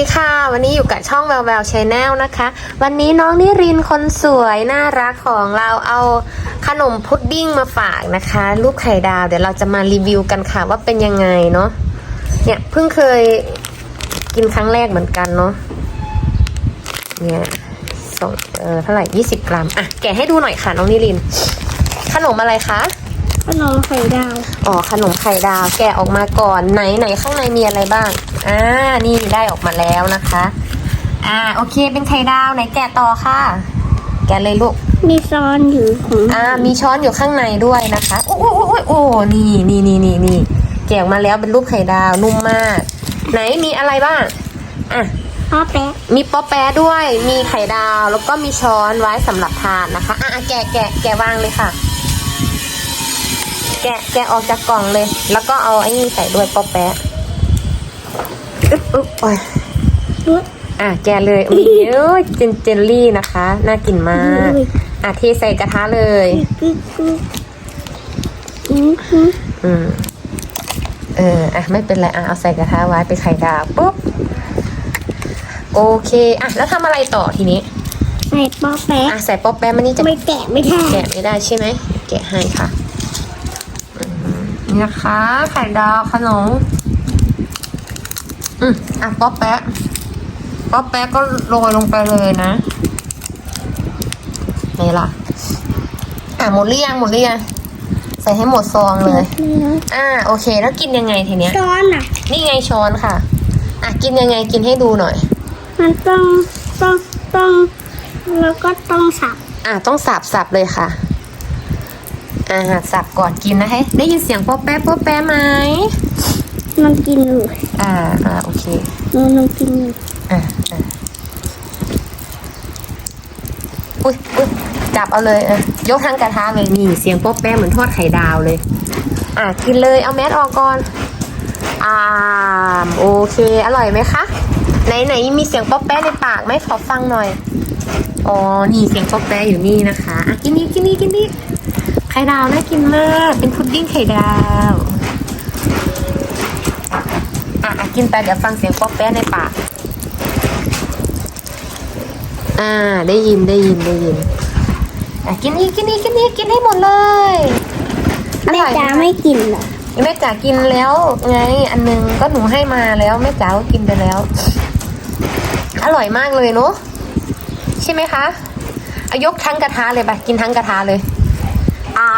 ดีค่ะ วันนี้อยู่กับช่องแววแววชาแนลนะคะ วันนี้น้องนิรินคนสวยน่ารักของเราเอาขนมพุดดิ้งมาฝากนะคะรูปไข่ดาวเดี๋ยวเราจะมารีวิวกันค่ะว่าเป็นยังไงเนาะเนี่ยเพิ่งเคยกินครั้งแรกเหมือนกันเนาะเนี่ยสองเออเท่าไหร่ยี่สิบกรัมอะแกะให้ดูหน่อยค่ะน้องนิริน ขนมอะไรคะ นมไข่ดาว อ๋อขนมไข่ดาวแกะออกมาก่อนไหนไหนข้างในมีอะไรบ้าง อ่า นี่ได้ออกมาแล้วนะคะ อ่าโอเคเป็นไข่ดาวไหนแกะต่อค่ะ แกะเลยลูก มีซ้อนอยู่ของอ่ามีช้อนอยู่ข้างในด้วยนะคะโอ้โอ้โอ้โอ้โอ้นี่นี่นี่นี่นี่แกะออกมาแล้วเป็นรูปไข่ดาวนุ่มมาก ไหนมีอะไรบ้างอะพ่อแป๊ะมีป๊อปแปะด้วย มีไข่ดาวแล้วก็มีช้อนไว้สำหรับทานนะคะอะอะแกะแกะแกะวางเลยค่ะ แกะแกะออกจากกล่องเลย แล้วก็เอาไอ้นี่ใส่ด้วยป๊อปแปะอึ๊บอึ๊บโอ้ยอุ๊ยอะแกะเลยอุ้ยเอ้ยเจนเจลลี่นะคะ น่ากินมากอุ้ยอะเทใส่กระทะเลยกึกกึกอืมอืมอืมเอออะไม่เป็นไรอะเอาใส่กระทะไว้เป็นไข่ดาวปุ๊บโอเคอะแล้วทำอะไรต่อทีนี้ใส่พ่อแป๊ะอะใส่ป๊อปแปะมันนี่จะไม่แกะไม่ได้แกะไม่ได้ใช่ไหมแกะให้ค่ะอืม นี่นะคะ ไข่ดาวขนม อืมอะป๊อปแปะป๊อปแปะก็โรยลงไปเลยนะนี่ล่ะ อะหมดหรือยังหมดหรือยังใส่ให้หมดซองเลย อ่า โอเค แล้วกินยังไงทีเนี้ยซ้อนอะ นี่ไงช้อนค่ะ อะ กินยังไงกินให้ดูหน่อย มันต้องต้องต้องแล้วก็ต้องสับ อะ ต้องสับสับเลยค่ะ อ่าสับก่อนกินนะให้ได้ยินเสียงป๊อปแป๊ะป๊อปแป๊ะไหมมันกินอยู่อ่าอ่าโอเคมันมันกินอยู่อ่าอ่าอุ้ยอุ้ยจับเอาเลยอะยกทั้งกระทะเลยนี่เสียงป๊อปแป๊ะเหมือนทอดไข่ดาวเลย อะกินเลยเอาแมสออกก่อนอ่ามโอเค อร่อยไหมคะไหนไหนมีเสียงป๊อปแป๊ะในปากไหมขอฟังหน่อยอ๋อนี่เสียงป๊อปแป๊ะอยู่นี่นะคะอะกินนี่กินนี่กินนี่ ไข่ดาวน่ากินมาก เป็นพุดดิ้งไข่ดาวอะอะกินไปเดี๋ยวฟังเสียงป๊อปแป๊ะในปากอ่า ได้ยินได้ยินได้ยินอะกินนี่กินนี่กินนี่กินให้หมดเลยอแม่ร่อยไหจ๋าคะไม่กินเหรอแม่จ๋ากินแล้วไง อันนึงก็หนูให้มาแล้วแม่จ๋าก็กินไปแล้ว อร่อยมากเลยเนาะใช่ไหมคะอายกทั้งกระทะเลยไปกินทั้งกระทะเลยอ่า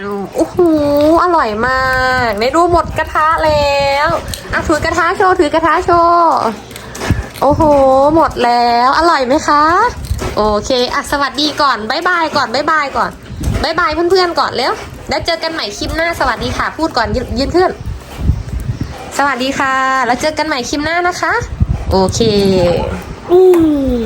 นโอ้โหอร่อยมากได้ดูหมดกระทะแล้วอะถือกระทะโชว์ถือกระทะโชว์โอ้โห หมดแล้ว อร่อยไหมคะ โอเคอะสวัสดีก่อนบายบายก่อนบายบายก่อนบายบายเพื่อนๆก่อนเร็วแล้วเจอกันใหม่คลิปหน้าสวัสดีค่ะ พูดก่อนยืนยืนขึ้น สวัสดีค่ะ แล้วเจอกันใหม่คลิปหน้านะคะ โอเค อืม